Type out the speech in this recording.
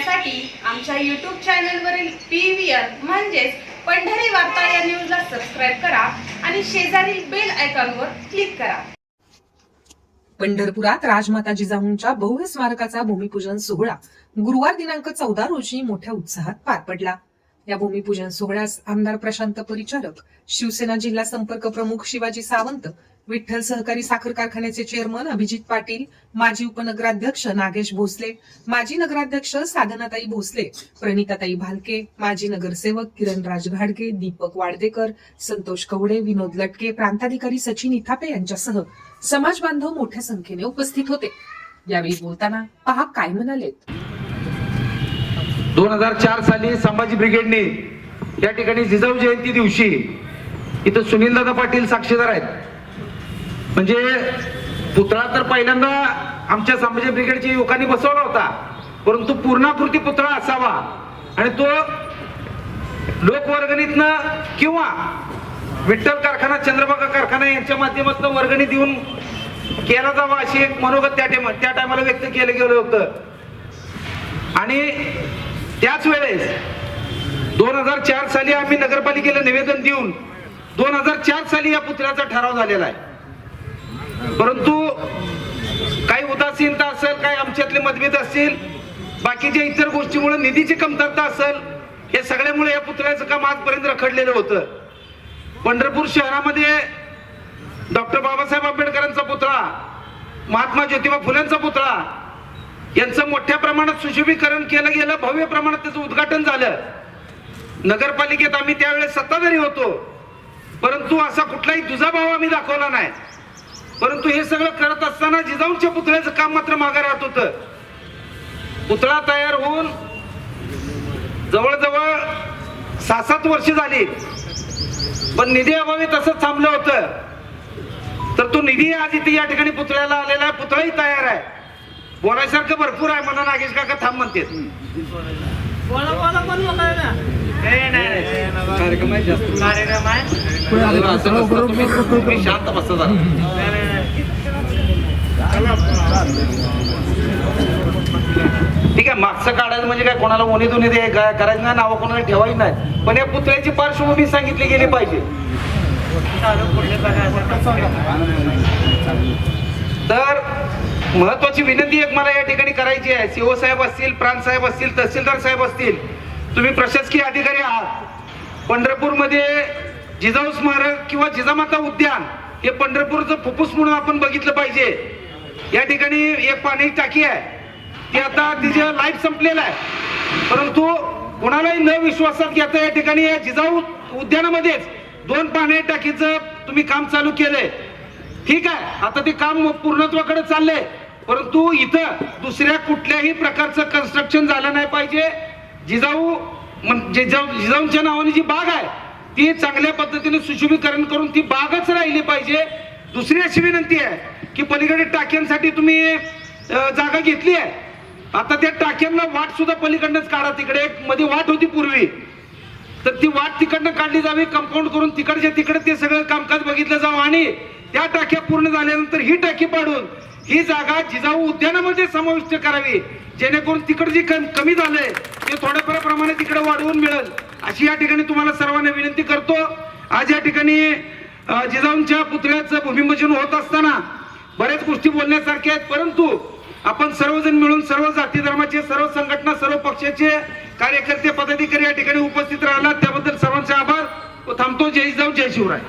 पाहण्यासाठी आमच्या यूट्यूब चॅनलवरील पी व्ही आर म्हणजेच पंढरी वार्ता या न्यूजला सबस्क्राईब करा आणि शेजारील बेल आयकॉनवर क्लिक करा. पंढरपुरात राजमाता जिजाऊंच्या भव्य स्मारकाचा भूमिपूजन सोहळा गुरुवार दिनांक चौदा रोजी मोठ्या उत्साहात पार पडला. या भूमिपूजन सोहळ्यास आमदार प्रशांत परिचारक शिवसेना जिल्हा संपर्क प्रमुख शिवाजी सावंत विठ्ठल सहकारी साखर कारखान्याचे चेअरमन अभिजित पाटील माजी उपनगराध्यक्ष नागेश भोसले माजी नगराध्यक्ष साधनाताई भोसले प्रणिताताई भालके माजी नगरसेवक किरण राजघाडगे दीपक वाडदेकर संतोष कवडे विनोद लटके प्रांताधिकारी सचिन इथापे यांच्यासह समाज बांधव मोठ्या संख्येने उपस्थित होते. यावेळी बोलताना पहा काय म्हणालेत. दोन हजार चार साली संभाजी ब्रिगेडने या ठिकाणी जिजाऊ जयंती दिवशी इथं सुनीलदादा पाटील साक्षीदार आहेत. म्हणजे पुतळा तर पहिल्यांदा आमच्या संभाजी ब्रिगेडच्या युवकांनी बसवला होता. परंतु पूर्णाकृती पुतळा असावा. आणि तो लोकवर्गणीतनं किंवा विठ्ठल कारखाना चंद्रभागा कारखाना यांच्या माध्यमातून वर्गणी देऊन केला जावा अशी एक मनोगत त्या टाइम त्या टायमाला व्यक्त केलं गेलं होतं. आणि त्याच वेळेस दोन हजार चार साली आम्ही नगरपालिकेला निवेदन देऊन दोन हजार चार साली या पुतळ्याचा ठराव झालेला आहे. परंतु काही उदासीनता असेल काही आमच्यातले मतभेद असतील बाकीच्या इतर गोष्टीमुळे निधीची कमतरता असेल हे सगळ्यामुळे या पुतळ्याचं काम आजपर्यंत रखडलेलं होतं. पंढरपूर शहरामध्ये डॉक्टर बाबासाहेब आंबेडकरांचा पुतळा महात्मा ज्योतिबा फुलेंचा पुतळा यांचं मोठ्या प्रमाणात सुशोभीकरण केलं गेलं भव्य प्रमाणात त्याचं उद्घाटन झालं. नगरपालिकेत आम्ही त्यावेळेस सत्ताधारी होतो. परंतु असा कुठलाही दुजाभाव आम्ही दाखवला नाही. परंतु हे सगळं करत असताना जिजाऊच्या पुतळ्याचं काम मात्र मागे राहत होतं. पुतळा तयार होऊन जवळजवळ सहा सात वर्ष झाली. पण निधी अभावी तसंच थांबलं होतं. तर तो निधी आज इथे या ठिकाणी पुतळ्याला आलेला आहे. पुतळाही तयार आहे. बोलायसारखं भरपूर आहे म्हणून नागेश काका थांब म्हणते. कार्यक्रम आहे शांत बसता. ठीक आहे मागचं काढायचं म्हणजे काय कोणाला ओणी दुनी दे करायचं नाही नावं कोणाला ठेवायची नाही. पण या पुतळ्याची पार्श्वभूमी सांगितली गेली पाहिजे. तर महत्वाची विनंती एक मला या ठिकाणी करायची आहे. सीओ साहेब असतील प्रांत साहेब असतील तहसीलदार साहेब असतील तुम्ही प्रशासकीय अधिकारी आहात. पंढरपूरमध्ये जिजाऊ स्मारक किंवा जिजामाता उद्यान हे पंढरपूरचं फुफ्फुस म्हणून आपण बघितलं पाहिजे. या ठिकाणी एक पाणी टाकी आहे. ती आता तिचे लाईफ संपलेलं आहे. परंतु कोणालाही न विश्वासात घेता या ठिकाणी या जिजाऊ उद्यानामध्येच दोन पाणी टाकीचं तुम्ही काम चालू केलंय. ठीक आहे. आता ते काम पूर्णत्वाकडे चाललंय. परंतु इथं दुसऱ्या कुठल्याही प्रकारचं कन्स्ट्रक्शन झालं नाही पाहिजे. जिजाऊ म्हण- जिजाऊ जिजाऊंच्या नावाने जी बाग आहे ती चांगल्या पद्धतीने सुशोभीकरण करून ती बागच राहिली पाहिजे. दुसरी अशी विनंती आहे की पलीकडे टाक्यांसाठी तुम्ही जागा घेतली आहे. आता त्या टाक्यांना वाट सुद्धा पलीकडनंच काढा तिकडे. एक मध्ये वाट होती पूर्वी. तर ती वाट तिकडनं काढली जावी कंपाऊंड करून तिकडच्या तिकडे ते सगळं कामकाज बघितलं जावं आणि त्या टाक्या पूर्ण झाल्यानंतर ही टाकी पाडून ही जागा जिजाऊ उद्यानामध्ये समाविष्ट करावी. जेणेकरून तिकडे जे कमी झालंय ते थोड्याफार प्रमाणे तिकडे वाढवून मिळेल. अशी या ठिकाणी तुम्हाला सर्वांना विनंती करतो. आज या ठिकाणी जिजाऊंच्या पुतळ्याचं भूमिपूजन होत असताना बऱ्याच गोष्टी बोलण्यासारख्या आहेत परंतु आपण सर्वजण मिळून सर्व जाती धर्माचे सर्व संघटना सर्व पक्षाचे कार्यकर्ते पदाधिकारी या ठिकाणी उपस्थित राहिला. त्याबद्दल सर्वांचे आभार. थांबतो. जय जाऊ. जय शिवराय.